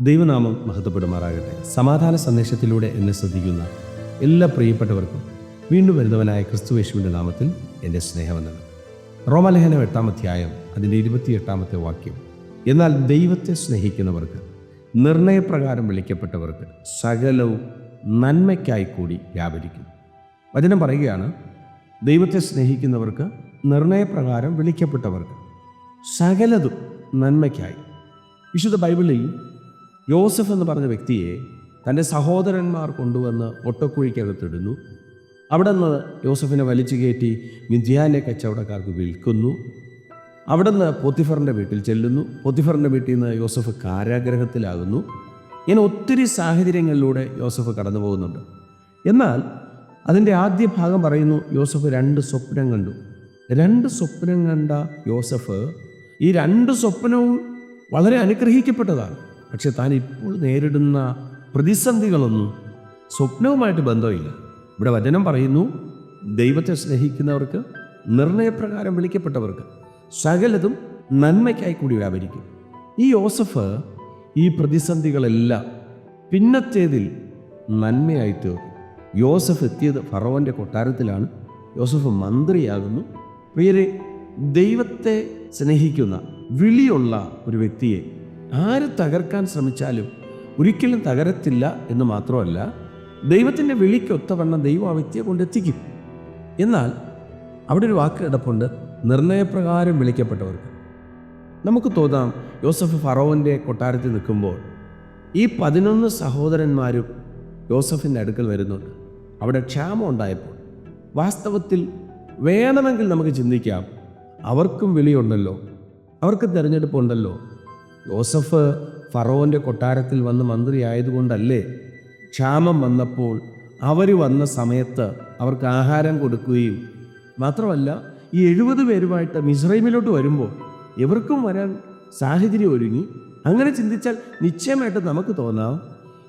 ദൈവനാമം മഹത്വപ്പെടുമാറാകട്ടെ. സമാധാന സന്ദേശത്തിലൂടെ എന്നെ ശ്രദ്ധിക്കുന്ന എല്ലാ പ്രിയപ്പെട്ടവർക്കും വീണ്ടും വരുന്നവനായ ക്രിസ്തുവേശുവിന്റെ നാമത്തിൽ എന്റെ സ്നേഹവന്ദനം. റോമലേഖനം എട്ടാം അധ്യായം അതിന്റെ ഇരുപത്തിയെട്ടാമത്തെ വാക്യം. എന്നാൽ ദൈവത്തെ സ്നേഹിക്കുന്നവർക്ക് നിർണയപ്രകാരം വിളിക്കപ്പെട്ടവർക്ക് സകലവും നന്മയ്ക്കായി കൂടി വ്യാപരിക്കും. വചനം പറയുകയാണ് ദൈവത്തെ സ്നേഹിക്കുന്നവർക്ക് നിർണയപ്രകാരം വിളിക്കപ്പെട്ടവർക്ക് സകലതും നന്മയ്ക്കായി. വിശുദ്ധ ബൈബിളിൽ യോസഫ് എന്ന് പറഞ്ഞ വ്യക്തിയെ തന്റെ സഹോദരന്മാർ കൊണ്ടുവന്ന് ഒട്ടക്കുഴിക്കകത്തിടുന്നു. അവിടെ നിന്ന് യോസഫിനെ വലിച്ചു കയറ്റി മിഥ്യാനെ കച്ചവടക്കാർക്ക് വിൽക്കുന്നു. അവിടെ നിന്ന് പൊത്തിഫറിന്റെ വീട്ടിൽ ചെല്ലുന്നു. പൊത്തിഫറിന്റെ വീട്ടിൽ നിന്ന് യോസഫ് കാരാഗ്രഹത്തിലാകുന്നു. ഇങ്ങനെ ഒത്തിരി സാഹചര്യങ്ങളിലൂടെ യോസഫ് കടന്നു പോകുന്നുണ്ട്. എന്നാൽ അതിന്റെ ആദ്യ ഭാഗം പറയുന്നു യോസഫ് രണ്ട് സ്വപ്നം കണ്ടു. രണ്ട് സ്വപ്നം കണ്ട യോസഫ് ഈ രണ്ട് സ്വപ്നവും വളരെ അനുഗ്രഹിക്കപ്പെട്ടതാണ്. പക്ഷെ താൻ ഇപ്പോൾ നേരിടുന്ന പ്രതിസന്ധികളൊന്നും സ്വപ്നവുമായിട്ട് ബന്ധമില്ല. ഇവിടെ വചനം പറയുന്നു ദൈവത്തെ സ്നേഹിക്കുന്നവർക്ക് നിർണയപ്രകാരം വിളിക്കപ്പെട്ടവർക്ക് സകലതും നന്മയ്ക്കായി കൂടി വ്യാപരിക്കും. ഈ യോസഫ് ഈ പ്രതിസന്ധികളെല്ലാം പിന്നത്തേതിൽ നന്മയായി തീർന്നു യോസഫ് എത്തിയത് ഫറോന്റെ കൊട്ടാരത്തിലാണ്. യോസഫ് മന്ത്രിയാകുന്നു. പ്രിയരെ ദൈവത്തെ സ്നേഹിക്കുന്ന വിളിയുള്ള ഒരു വ്യക്തിയെ ആര് തകർക്കാൻ ശ്രമിച്ചാലും ഒരിക്കലും തകരത്തില്ല എന്ന് മാത്രമല്ല ദൈവത്തിന്റെ വിളിക്കൊത്തവണ്ണം ദൈവം ആ വ്യക്തിയെ കൊണ്ടെത്തിക്കും. എന്നാൽ അവിടെ ഒരു വാക്ക് കിടപ്പുണ്ട് നിർണയപ്രകാരം വിളിക്കപ്പെട്ടവർക്ക്. നമുക്ക് തോന്നാം യോസഫ് ഫറോവിന്റെ കൊട്ടാരത്തിൽ നിൽക്കുമ്പോൾ ഈ പതിനൊന്ന് സഹോദരന്മാരും യോസഫിന്റെ അടുക്കൽ വരുന്നുണ്ട്. അവിടെ ക്ഷാമം ഉണ്ടായപ്പോൾ വാസ്തവത്തിൽ വേണമെങ്കിൽ നമുക്ക് ചിന്തിക്കാം അവർക്കും വിളിയുണ്ടല്ലോ അവർക്ക് തിരഞ്ഞെടുപ്പുണ്ടല്ലോ യോസഫ് ഫറോവിന്റെ കൊട്ടാരത്തിൽ വന്ന് മന്ത്രിയായതുകൊണ്ടല്ലേ ക്ഷാമം വന്നപ്പോൾ അവർ വന്ന സമയത്ത് അവർക്ക് ആഹാരം കൊടുക്കുകയും മാത്രമല്ല ഈ എഴുപത് പേരുമായിട്ട് മിസ്രൈമിലോട്ട് വരുമ്പോൾ ഇവർക്കും വരാൻ സാഹചര്യം ഒരുങ്ങി. അങ്ങനെ ചിന്തിച്ചാൽ നിശ്ചയമായിട്ട് നമുക്ക് തോന്നാം.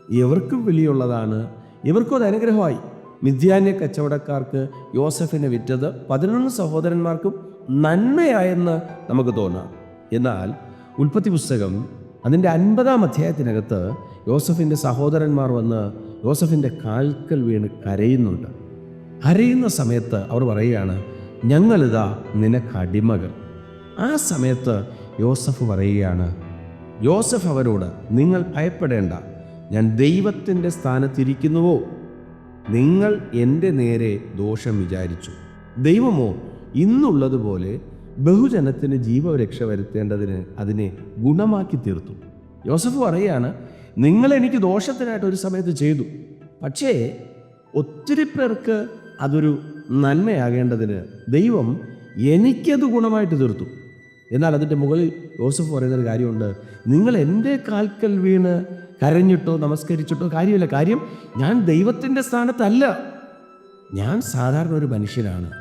ഇവർക്കും വിളിയുള്ളതാണ്. ഇവർക്കും അത് അനുഗ്രഹമായി. മിഥ്യാന്യ കച്ചവടക്കാർക്ക് യോസഫിനെ വിറ്റത് പതിനൊന്ന് സഹോദരന്മാർക്കും നന്മയായെന്ന് നമുക്ക് തോന്നാം. എന്നാൽ ഉൽപ്പത്തി പുസ്തകം അതിന്റെ അൻപതാം അധ്യായത്തിനകത്ത് യോസഫിന്റെ സഹോദരന്മാർ വന്ന് യോസഫിന്റെ കാൽക്കൽ വീണ് കരയുന്നുണ്ട്. കരയുന്ന സമയത്ത് അവർ പറയുകയാണ് ഞങ്ങളിതാ നിനക്ക് അടിമകൾ. ആ സമയത്ത് യോസഫ് പറയുകയാണ് യോസഫ് അവരോട് നിങ്ങൾ ഭയപ്പെടേണ്ട. ഞാൻ ദൈവത്തിന്റെ സ്ഥാനത്തിരിക്കുന്നുവോ? നിങ്ങൾ എന്റെ നേരെ ദോഷം വിചാരിച്ചു. ദൈവമോ ഇന്നുള്ളതുപോലെ ബഹുജനത്തിന് ജീവരക്ഷ വരുത്തേണ്ടതിന് അതിനെ ഗുണമാക്കി തീർത്തു. യോസഫ് പറയുകയാണ് നിങ്ങൾ എനിക്ക് ദോഷത്തിനായിട്ട് ഒരു സമയത്ത് ചെയ്തു. പക്ഷേ ഒത്തിരി പേർക്ക് അതൊരു നന്മയാകേണ്ടതിന് ദൈവം എനിക്കത് ഗുണമായിട്ട് തീർത്തു. എന്നാൽ അതിന്റെ മുകളിൽ യോസഫ് പറയുന്നൊരു കാര്യമുണ്ട്. നിങ്ങൾ എന്റെ കാൽക്കൽ വീണ് കരഞ്ഞിട്ടോ നമസ്കരിച്ചിട്ടോ കാര്യമില്ല. കാര്യം ഞാൻ ദൈവത്തിന്റെ സ്ഥാനത്തല്ല. ഞാൻ സാധാരണ ഒരു മനുഷ്യനാണ്.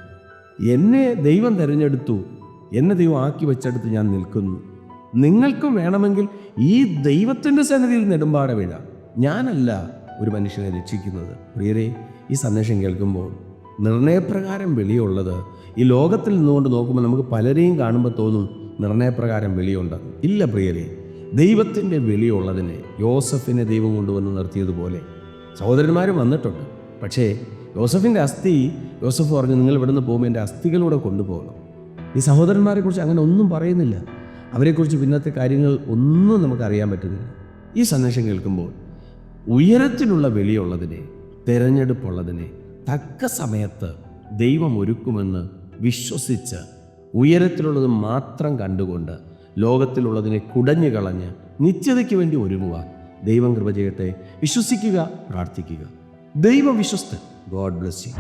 എന്നെ ദൈവം തിരഞ്ഞെടുത്തു. എന്നെ ദൈവം ആക്കി വെച്ചെടുത്ത് ഞാൻ നിൽക്കുന്നു. നിങ്ങൾക്കും വേണമെങ്കിൽ ഈ ദൈവത്തിന്റെ സന്നിധിയിൽ നെടുമ്പാട വീഴാം. ഞാനല്ല ഒരു മനുഷ്യനെ രക്ഷിക്കുന്നത്. പ്രിയരെ ഈ സന്ദേശം കേൾക്കുമ്പോൾ നിർണയപ്രകാരം വെളിയുള്ളത് ഈ ലോകത്തിൽ നിന്നുകൊണ്ട് നോക്കുമ്പോൾ നമുക്ക് പലരെയും കാണുമ്പോൾ തോന്നും നിർണയപ്രകാരം വെളിയുണ്ട്. ഇല്ല പ്രിയരെ ദൈവത്തിന്റെ വെളിയുള്ളതിനെ യോസഫിനെ ദൈവം കൊണ്ടുവന്ന് നിർത്തിയതുപോലെ സഹോദരന്മാരും വന്നിട്ടുണ്ട്. പക്ഷേ യോസഫിന്റെ അസ്ഥി യോസഫ് പറഞ്ഞു നിങ്ങൾ ഇവിടുന്ന് പോകുമ്പോൾ എന്റെ അസ്ഥികളൂടെ കൊണ്ടുപോകണം. ഈ സഹോദരന്മാരെ കുറിച്ച് അങ്ങനെ ഒന്നും പറയുന്നില്ല. അവരെക്കുറിച്ച് പിന്നത്തെ കാര്യങ്ങൾ ഒന്നും നമുക്ക് അറിയാൻ പറ്റുന്നില്ല. ഈ സന്ദേശം കേൾക്കുമ്പോൾ ഉയരത്തിലുള്ള വെളിയുള്ളതിനെ തിരഞ്ഞെടുപ്പുള്ളതിനെ തക്ക സമയത്ത് ദൈവം ഒരുക്കുമെന്ന് വിശ്വസിച്ച് ഉയരത്തിലുള്ളത് മാത്രം കണ്ടുകൊണ്ട് ലോകത്തിലുള്ളതിനെ കുടഞ്ഞു കളഞ്ഞ് നിത്യതയ്ക്ക് വേണ്ടി ഒരുങ്ങുക ദൈവം കൃപ ചെയ്യട്ടെ. വിശ്വസിക്കുക പ്രാർത്ഥിക്കുക. ദൈവം വിശ്വസ്തൻ ഗോഡ് ബ്ലെസ് യു.